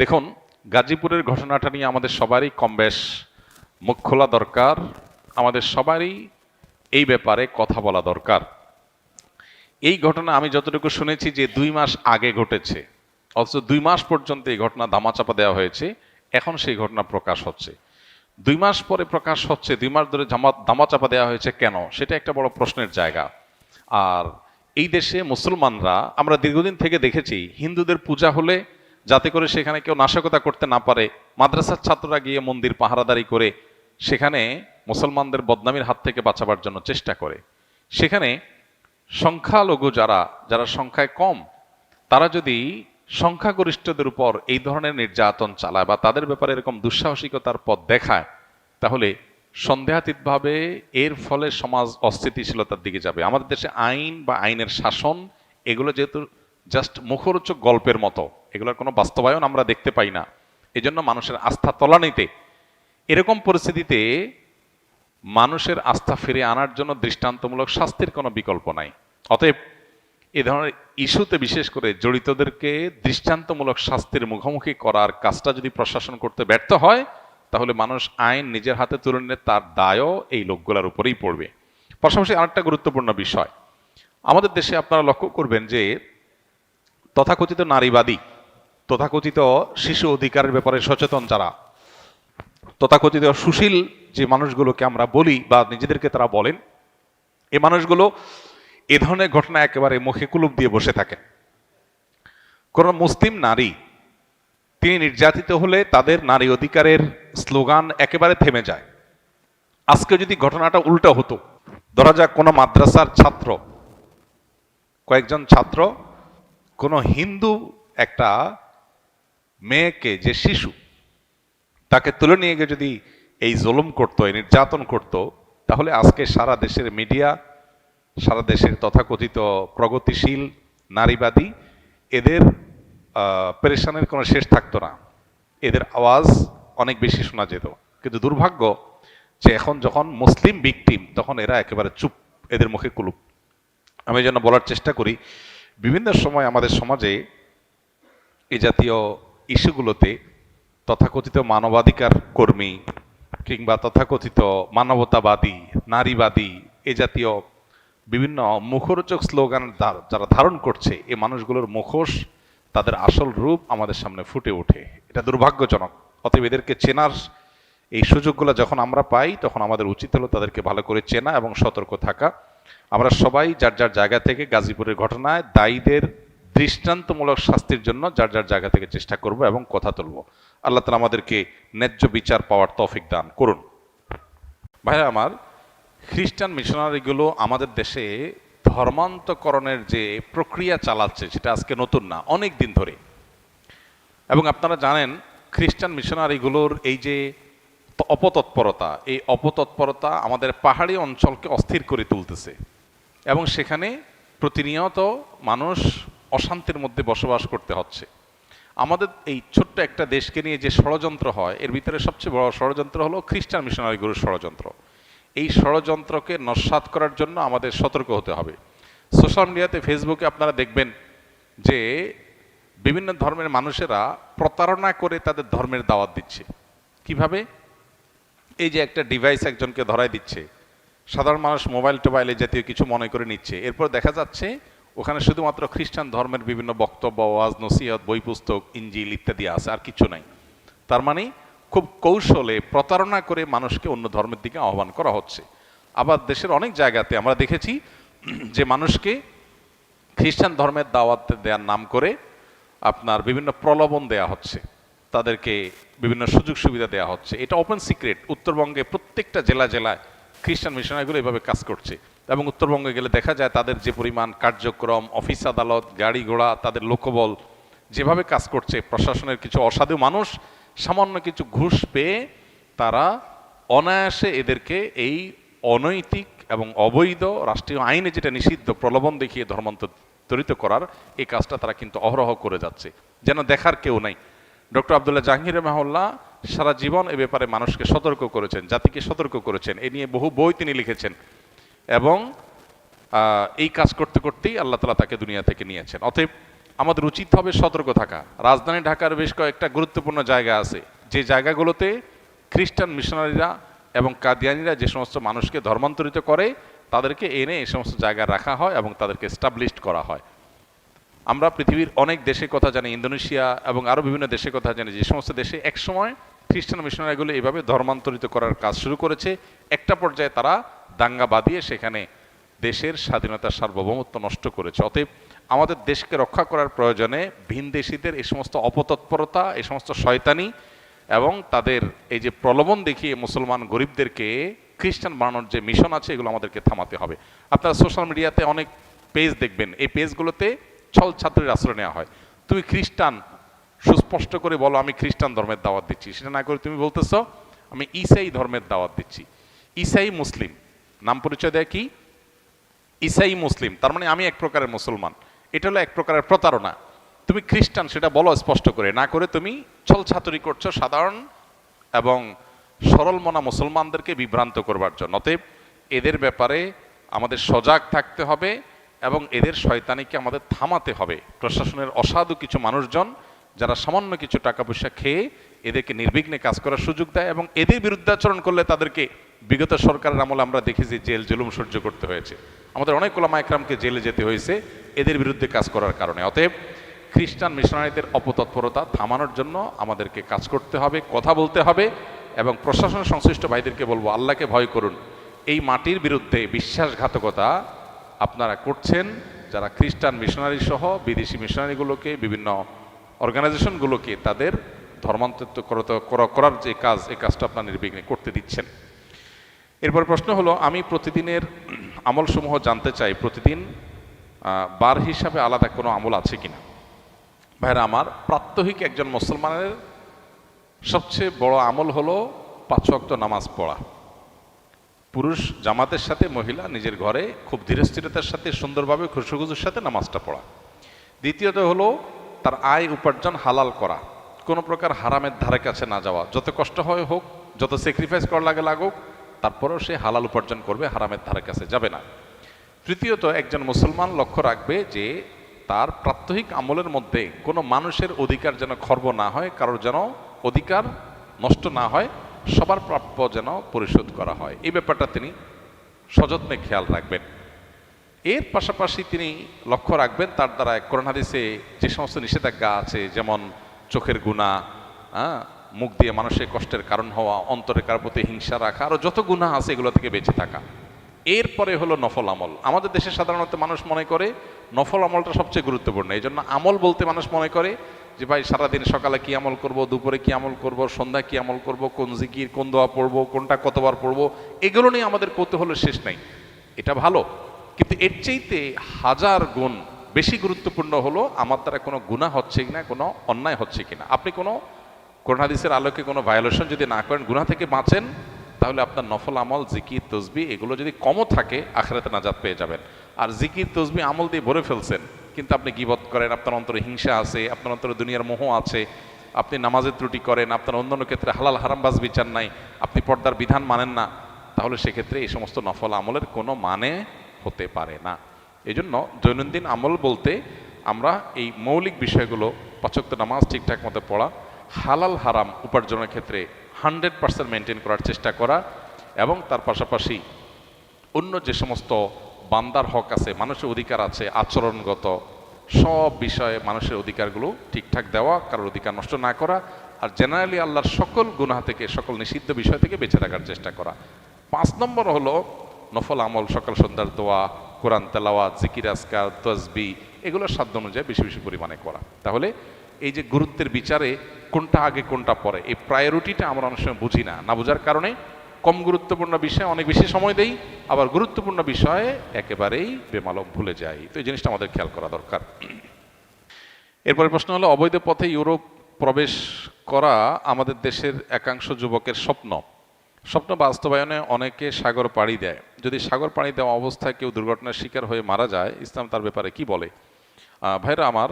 দেখুন, গাজীপুরের ঘটনাটা নিয়ে আমাদের সবারই কম বেশ মুখ খোলা দরকার। আমাদের সবারই এই ব্যাপারে কথা বলা দরকার। এই ঘটনা আমি যতটুকু শুনেছি যে দুই মাস আগে ঘটেছে, অথচ দুই মাস পর্যন্ত এই ঘটনা দামাচাপা দেওয়া হয়েছে, এখন সেই ঘটনা প্রকাশ হচ্ছে। দুই মাস পরে প্রকাশ হচ্ছে, দুই মাস ধরে জামা দামাচাপা দেওয়া হয়েছে কেন? সেটা একটা বড় প্রশ্নের জায়গা। আর এই দেশে মুসলমানরা, আমরা দীর্ঘদিন থেকে দেখেছি, হিন্দুদের পূজা হলে যাতে করে সেখানে কেউ নাশকতা করতে না পারে। মাদ্রাসার ছাত্ররা গিয়ে মন্দির পাহারাদারি করে সেখানে মুসলমানদের বদনামির হাত থেকে বাঁচাবার জন্য চেষ্টা করে। সেখানে সংখ্যালঘু যারা যারা সংখ্যায় কম, তারা যদি সংখ্যাগরিষ্ঠদের উপর এই ধরনের নির্যাতন চালায় বা তাদের ব্যাপারে এরকম দুঃসাহসিকতার পথ দেখায়, তাহলে সন্দেহাতীতভাবে এর ফলে সমাজ অস্থিতিশীলতার দিকে যাবে। আমাদের দেশে আইন বা আইনের শাসন, এগুলো যেহেতু জাস্ট মুখরোচক গল্পের মতো। এগুলোর কোনো বাস্তবায়ন আমরা দেখতে পাই না। এজন্য মানুষের আস্থা তলানিতে। এরকম পরিস্থিতিতে মানুষের আস্থা ফিরে আনার জন্য দৃষ্টান্তমূলক শাস্তির কোনো বিকল্প নাই। অতএব এ ধরনের ইস্যুতে বিশেষ করে জড়িতদেরকে দৃষ্টান্তমূলক শাস্তির মুখোমুখি করার কাজটা যদি প্রশাসন করতে ব্যর্থ হয়, তাহলে মানুষ আইন নিজের হাতে তুলে নিলে তার দায়ও এই লোকগুলোর উপরেই পড়বে। পাশাপাশি আরেকটা গুরুত্বপূর্ণ বিষয়। আমাদের দেশে আপনারা লক্ষ্য করবেন যে তথাকথিত নারীবাদী তথাকথিত শিশু অধিকারের ব্যাপারে সচেতন যারা, তথাকথিত সুশীল যে মানুষগুলোকে আমরা বলি বা নিজেদেরকে তারা বলেন, এ মানুষগুলো এ ধরনের ঘটনা একেবারে মুখে কুলুপ দিয়ে বসে থাকেন কোন মুসলিম নারী, তিনি নির্যাতিত হলে তাদের নারী অধিকারের স্লোগান একেবারে থেমে যায়। আজকে যদি ঘটনাটা উল্টো হতো, ধরা যাক কোনো মাদ্রাসার ছাত্র, কয়েকজন ছাত্র, কোনো হিন্দু একটা মেয়েকে, যে শিশু, তাকে তুলে নিয়ে গিয়ে যদি এই জুলুম করতো, এই নির্যাতন করত, তাহলে আজকে সারা দেশের মিডিয়া, সারা দেশের তথাকথিত প্রগতিশীল নারীবাদী, এদের পেরেশানের কোনো শেষ থাকতো না। এদের আওয়াজ অনেক বেশি শোনা যেত। কিন্তু দুর্ভাগ্য যে এখন যখন মুসলিম বিকটিম তখন এরা একেবারে চুপ, এদের মুখে কুলুপ। আমি জন্য বলার চেষ্টা করি, বিভিন্ন সময় আমাদের সমাজে এই জাতীয় ইস্যুগুলোতে তথাকথিত মানবাধিকার কর্মী কিংবা তথাকথিত মানবতাবাদী, নারীবাদী এ জাতীয় বিভিন্ন মুখরোচক স্লোগান যারা ধারণ করছে, এ মানুষগুলোর মুখোশ তাদের আসল রূপ আমাদের সামনে ফুটে ওঠে। এটা দুর্ভাগ্যজনক। অতএব এদেরকে চেনার এই সুযোগগুলো যখন আমরা পাই, তখন আমাদের উচিত হলো তাদেরকে ভালো করে চেনা এবং সতর্ক থাকা। আমরা সবাই যার যার জায়গা থেকে গাজীপুরের ঘটনায় দায়ীদের দৃষ্টান্তমূলক শাস্তির জন্য যার যার জায়গা থেকে চেষ্টা করব এবং কথা তুলব। আল্লাহ তালা আমাদেরকে ন্যায্য বিচার পাওয়ার তৌফিক দান করুন। ভাইরা আমার, খ্রিস্টান মিশনারিগুলো আমাদের দেশে ধর্মান্তকরণের যে প্রক্রিয়া চালাচ্ছে সেটা আজকে নতুন না, অনেক দিন ধরে। এবং আপনারা জানেন, খ্রিস্টান মিশনারিগুলোর এই যে অপতৎপরতা, এই অপতৎপরতা আমাদের পাহাড়ি অঞ্চলকে অস্থির করে তুলতেছে। এবং সেখানে প্রতিনিয়ত মানুষ অশান্তির মধ্যে বসবাস করতে হচ্ছে। আমাদের এই ছোট্ট একটা দেশকে নিয়ে যে ষড়যন্ত্র হয়, এর ভিতরে সবচেয়ে বড় ষড়যন্ত্র হলো খ্রিস্টান মিশনারিগুলোর ষড়যন্ত্র। এই ষড়যন্ত্রকে নস্বাত করার জন্য আমাদের সতর্ক হতে হবে। সোশ্যাল মিডিয়াতে, ফেসবুকে আপনারা দেখবেন যে বিভিন্ন ধর্মের মানুষেরা প্রতারণা করে তাদের ধর্মের দাওয়াত দিচ্ছে। কীভাবে? এই যে একটা ডিভাইস একজনকে ধরাই দিচ্ছে। সাধারণ মানুষ মোবাইল টোবাইলে জাতীয় কিছু মনে করে নিচ্ছে। এরপর দেখা যাচ্ছে ওখানে শুধুমাত্র খ্রিস্টান ধর্মের বিভিন্ন বক্তব্য, ওয়াজ, নসিহত বই পুস্তক ইঞ্জিল ইত্যাদি আছে, আর কিছু নাই। তার মানে খুব কৌশলে প্রতারণা করে মানুষকে অন্য ধর্মের দিকে আহ্বান করা হচ্ছে। আবার দেশের অনেক জায়গাতে আমরা দেখেছি যে মানুষকে খ্রিস্টান ধর্মের দাওয়াত দেওয়ার নাম করে আপনার বিভিন্ন প্রলোভন দেয়া হচ্ছে। তাদেরকে বিভিন্ন সুযোগ সুবিধা দেওয়া হচ্ছে। এটা ওপেন সিক্রেট উত্তরবঙ্গে প্রত্যেকটা জেলা জেলায় খ্রিস্টান মিশনারিগুলো এভাবে কাজ করছে। এবং উত্তরবঙ্গে গেলে দেখা যায় তাদের যে পরিমাণ কার্যক্রম, অফিস আদালত, গাড়ি ঘোড়া, তাদের লোকবল, যেভাবে কাজ করছে, প্রশাসনের কিছু অসাধু মানুষ, সামান্য কিছু ঘুষ পেয়ে তারা অনায়াসে এদেরকে এই অনৈতিক এবং অবৈধ রাষ্ট্রীয় আইনে যেটা নিষিদ্ধ প্রলোভন দেখিয়ে ধর্মান্তরিত করার এই কাজটা তারা কিন্তু অহরহ করে যাচ্ছে। যেন দেখার কেউ নাই। ডক্টর আবদুল্লাহ জাহাঙ্গীর রহমাউল্লাহ সারা জীবন এ ব্যাপারে মানুষকে সতর্ক করেছেন, জাতিকে সতর্ক করেছেন। এ নিয়ে বহু বই তিনি লিখেছেন। এবং এই কাজ করতে করতেই আল্লাহ তালা তাকে দুনিয়া থেকে নিয়েছেন। অতএব আমাদের উচিত হবে সতর্ক থাকা। রাজধানী ঢাকার বেশ কয়েকটা গুরুত্বপূর্ণ জায়গা আছে। যে জায়গাগুলোতে খ্রিস্টান মিশনারিরা এবং কাদিয়ানিরা যে সমস্ত মানুষকে ধর্মান্তরিত করে, তাদেরকে এনে এই সমস্ত জায়গায় রাখা হয় এবং তাদেরকে স্টাবলিশড করা হয়। আমরা পৃথিবীর অনেক দেশের কথা জানি, ইন্দোনেশিয়া এবং আরও বিভিন্ন দেশের কথা জানি, যে সমস্ত দেশে একসময় খ্রিস্টান মিশনারিগুলো এইভাবে ধর্মান্তরিত করার কাজ শুরু করেছে। একটা পর্যায়ে তারা দাঙ্গা বাঁধিয়ে সেখানে দেশের স্বাধীনতার সার্বভৌমত্ব নষ্ট করেছে। অতএব আমাদের দেশকে রক্ষা করার প্রয়োজনে ভিনদেশীদের এই সমস্ত অপতৎপরতা, এই সমস্ত শয়তানি এবং তাদের এই যে প্রলোভন দেখিয়ে মুসলমান গরিবদেরকে খ্রিস্টান বানানোর যে মিশন আছে, এগুলো আমাদেরকে থামাতে হবে। আপনারা সোশ্যাল মিডিয়াতে অনেক পেজ দেখবেন। এই পেজগুলোতে ছল ছাত্রের আশ্রয় নেওয়া হয়। তুমি খ্রিস্টান, সুস্পষ্ট করে বলো, আমি খ্রিস্টান ধর্মের দাওয়াত দিচ্ছি। সেটা না করে তুমি বলতেছ, আমি ইসাই ধর্মের দাওয়াত দিচ্ছি। ইসাই মুসলিম। নাম পরিচয় দেয় কি? ইসাই মুসলিম। তার মানে আমি এক প্রকারের মুসলমান। এটা হলো এক প্রকারের প্রতারণা। তুমি খ্রিস্টান, সেটা বলো স্পষ্ট করে। না করে তুমি ছল ছাতুরি করছ সাধারণ এবং সরল মনা মুসলমানদেরকে বিভ্রান্ত করবার জন্য। অতএব এদের ব্যাপারে আমাদের সজাগ থাকতে হবে এবং এদের শয়তানিকে আমাদের থামাতে হবে। প্রশাসনের অসাধু কিছু মানুষজন, যারা সামান্য কিছু টাকা পয়সা খেয়ে এদেরকে নির্বিঘ্নে কাজ করার সুযোগ দেয় এবং এদের বিরুদ্ধাচরণ করলে তাদেরকে বিগত সরকারের আমলে আমরা দেখেছি জেল জুলুম সহ্য করতে হয়েছে। আমাদের অনেক ওলামা একরামকে জেলে যেতে হয়েছে এদের বিরুদ্ধে কাজ করার কারণে। অতএব খ্রিস্টান মিশনারিদের অপতৎপরতা থামানোর জন্য আমাদেরকে কাজ করতে হবে, কথা বলতে হবে এবং প্রশাসন সংশ্লিষ্ট ভাইদেরকে বলব, আল্লাহকে ভয় করুন। এই মাটির বিরুদ্ধে বিশ্বাসঘাতকতা আপনারা করছেন যারা খ্রিস্টান মিশনারি সহ বিদেশি মিশনারিগুলোকে, বিভিন্ন অর্গানাইজেশনগুলোকে তাদের ধর্মান্তরিত করার যে কাজ, এই কাজটা আপনার নির্বিঘ্নে করতে দিচ্ছেন। এরপর প্রশ্ন হলো, আমি প্রতিদিনের আমলসমূহ জানতে চাই, প্রতিদিন বার হিসাবে আলাদা কোনো আমল আছে কিনা? ভাইরা, আমার প্রাত্যহিক একজন মুসলমানের সবচেয়ে বড় আমল হলো পাঁচ ওয়াক্ত নামাজ পড়া। পুরুষ জামাতের সাথে, মহিলা নিজের ঘরে খুব ধীরস্থিরতার সাথে, সুন্দরভাবে খুশুখুজুর সাথে নামাজটা পড়া। দ্বিতীয়ত হলো, তার আয় উপার্জন হালাল করা। কোনো প্রকার হারামের ধারে কাছে না যাওয়া। যত কষ্ট হয় হোক, যত স্যাক্রিফাইস করা লাগে লাগুক, তারপরেও সে হালাল উপার্জন করবে, হারামের ধারে কাছে যাবে না। তৃতীয়ত, একজন মুসলমান লক্ষ্য রাখবে যে, তার প্রাত্যহিক আমলের মধ্যে কোনো মানুষের অধিকার যেন খর্ব না হয়, কারোর যেন অধিকার নষ্ট না হয়, সবার প্রাপ্য যেন পরিশোধ করা হয়। এই ব্যাপারটা তিনি সযত্নে খেয়াল রাখবেন। এর পাশাপাশি তিনি লক্ষ্য রাখবেন, তার দ্বারা কোরআন হাদিসে যে সমস্ত নিষেধাজ্ঞা আছে, যেমন চোখের গুণা হ্যাঁ মুখ দিয়ে মানুষের কষ্টের কারণ হওয়া অন্তরে কার প্রতি হিংসা রাখা আরও যত গুণা আছে এগুলো থেকে বেঁচে থাকা। এরপরে হলো নফল আমল। আমাদের দেশে সাধারণত মানুষ মনে করে নফল আমলটা সবচেয়ে গুরুত্বপূর্ণ। এই জন্য আমল বলতে মানুষ মনে করে যে, ভাই, সারাদিন সকালে কি আমল করব, দুপুরে কি আমল করব, সন্ধ্যায় কি আমল করব, কোন জিকির, কোন দোয়া পড়ব, কোনটা কতবার পড়ব? এগুলো নিয়ে আমাদের কৌতূহলের শেষ নাই। এটা ভালো। কিন্তু এর চাইতে হাজার গুণ বেশি গুরুত্বপূর্ণ হলো, আমার দ্বারা কোনো গুণা হচ্ছে কিনা, কোনো অন্যায় হচ্ছে কিনা। আপনি কোনো কোরআন হাদিসের আলোকে কোনো ভায়োলেশন যদি না করেন গুণা থেকে বাঁচেন, তাহলে আপনার নফল আমল, জিকির, তসবি, এগুলো যদি কমও থাকে, আখরাতে নাজাত পেয়ে যাবেন। আর জিকির, তসবি, আমল দিয়ে ভরে ফেলছেন, কিন্তু আপনি গিবত করেন, আপনার অন্তরে হিংসা আছে, আপনার অন্তরে দুনিয়ার মোহ আছে, আপনি নামাজের ত্রুটি করেন, আপনার অন্যান্য ক্ষেত্রে হালাল হারামবাজ বিচার নাই, আপনি পর্দার বিধান মানেন না, তাহলে সেক্ষেত্রে এই সমস্ত নফল আমলের কোনো মানে হতে পারে না। এই জন্য দৈনন্দিন আমল বলতে আমরা এই মৌলিক বিষয়গুলো, পাচক্ত নামাজ ঠিকঠাক মতো পড়া, হালাল হারাম উপার্জনের ক্ষেত্রে হান্ড্রেড পার্সেন্ট মেনটেন করার চেষ্টা করা এবং তার পাশাপাশি অন্য যে সমস্ত বান্দার হক আছে, মানুষের অধিকার আছে, আচরণগত সব বিষয়ে মানুষের অধিকারগুলো ঠিকঠাক দেওয়া, কারোর অধিকার নষ্ট না করা আর জেনারেলি আল্লাহর সকল গুনাহ থেকে, সকল নিষিদ্ধ বিষয় থেকে বেঁচে থাকার চেষ্টা করা। পাঁচ নম্বর হলো নফল আমল, সকাল সন্ধ্যার দোয়া কোরআন, তেলাওয়াত, জিকির আসকার তসবি এগুলোর সাধ্য অনুযায়ী বেশি বেশি পরিমাণে করা। তাহলে এই যে গুরুত্বের বিচারে কোনটা আগে, কোনটা পরে, এই প্রায়োরিটিটা আমরা অনেক সময় বুঝি না। না বোঝার কারণে কম গুরুত্বপূর্ণ বিষয়ে অনেক বেশি সময় দেই, আবার গুরুত্বপূর্ণ বিষয়ে একেবারেই বেমালক ভুলে যাই। তো এই জিনিসটা আমাদের খেয়াল করা দরকার। এরপরে প্রশ্ন হলো, অবৈধ পথে ইউরোপ প্রবেশ করা আমাদের দেশের একাংশ যুবকের স্বপ্ন? স্বপ্ন বাস্তবায়নে অনেকে সাগর পাড়ি দেয়। যদি সাগর পাড়ি দেওয়া অবস্থায় কেউ দুর্ঘটনার শিকার হয়ে মারা যায়, ইসলাম তার ব্যাপারে কি বলে? ভাইরা আমার,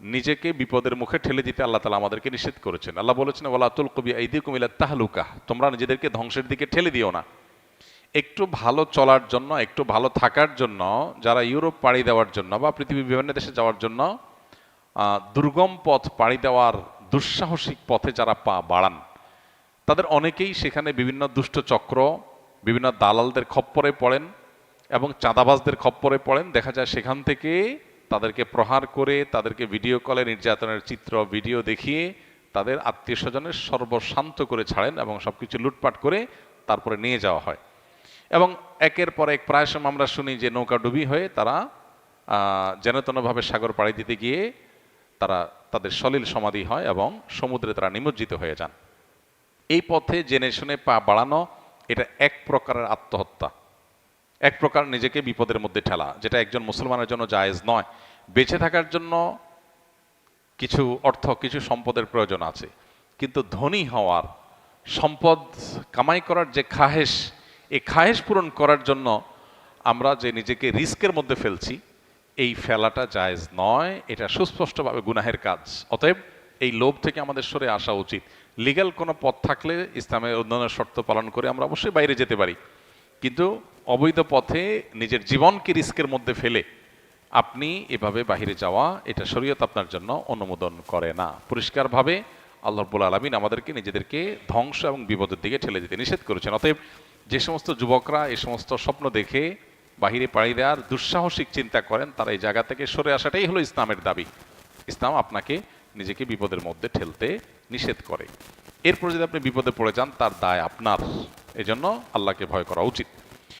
নিজেকে বিপদের মুখে ঠেলে দিতে আল্লাহ তালা আমাদেরকে নিষেধ করেছেন। আল্লাহ বলেছেন ওলা আতুল কবি আইদি কুমিলা তাহলুকা। তোমরা নিজেদেরকে ধ্বংসের দিকে ঠেলে দিও না। একটু ভালো চলার জন্য, একটু ভালো থাকার জন্য, যারা ইউরোপ পাড়ি দেওয়ার জন্য বা পৃথিবীর বিভিন্ন দেশে যাওয়ার জন্য দুর্গম পথ পাড়ি দেওয়ার দুঃসাহসিক পথে যারা পা বাড়ান তাদের অনেকেই সেখানে বিভিন্ন দুষ্ট চক্র বিভিন্ন দালালদের খপ্পরে পড়েন এবং চাঁদাবাজদের খপ্পরে পড়েন। দেখা যায় সেখান থেকে তাদেরকে প্রহার করে তাদেরকে ভিডিও কলে নির্যাতনের চিত্র ভিডিও দেখিয়ে তাদের আত্মীয় স্বজনের সর্বশান্ত করে ছাড়েন এবং সব কিছু লুটপাট করে তারপরে নিয়ে যাওয়া হয়। এবং একের পর এক প্রায় সময় আমরা শুনি যে নৌকা ডুবি হয়ে তারা আহ, যেন তেনভাবে সাগর পাড়ি দিতে গিয়ে তারা তাদের সলিল সমাধি হয় এবং সমুদ্রে তারা নিমজ্জিত হয়ে যান। এই পথে জেনে শুনে পা বাড়ানো, এটা এক প্রকারের আত্মহত্যা। এক প্রকার নিজেকে বিপদের মধ্যে ঠেলা, যেটা একজন মুসলমানের জন্য জায়েজ নয়। বেঁচে থাকার জন্য কিছু অর্থ, কিছু সম্পদের প্রয়োজন আছে। কিন্তু ধনী হওয়ার, সম্পদ কামাই করার যে খাহেশ, এই খাহেশ পূরণ করার জন্য আমরা যে নিজেকে রিস্কের মধ্যে ফেলছি, এই ফেলাটা জায়েজ নয়। এটা সুস্পষ্টভাবে গুনাহের কাজ। অতএব এই লোভ থেকে আমাদের সরে আসা উচিত। লিগ্যাল কোনো পথ থাকলে ইসলামের অন্যান্য শর্ত পালন করে আমরা অবশ্যই বাইরে যেতে পারি। কিন্তু অবৈধ পথে নিজের জীবনকে রিস্কের মধ্যে ফেলে আপনি এভাবে বাহিরে যাওয়া, এটা শরীয়ত আপনার জন্য অনুমোদন করে না। পরিষ্কারভাবে আল্লাহ রব্বুল আলমিন আমাদেরকে নিজেদেরকে ধ্বংস এবং বিপদের দিকে ঠেলে দিতে নিষেধ করেছেন। অতএব যে সমস্ত যুবকরা এই সমস্ত স্বপ্ন দেখে বাহিরে পাড়ি দেওয়ার দুঃসাহসিক চিন্তা করেন, তারা এই জায়গা থেকে সরে আসাটাই হলো ইসলামের দাবি। ইসলাম আপনাকে নিজেকে বিপদের মধ্যে ঠেলতে নিষেধ করে। এরপর যদি আপনি বিপদে পড়ে যান, তার দায় আপনার। এজন্য আল্লাহকে ভয় করা উচিত।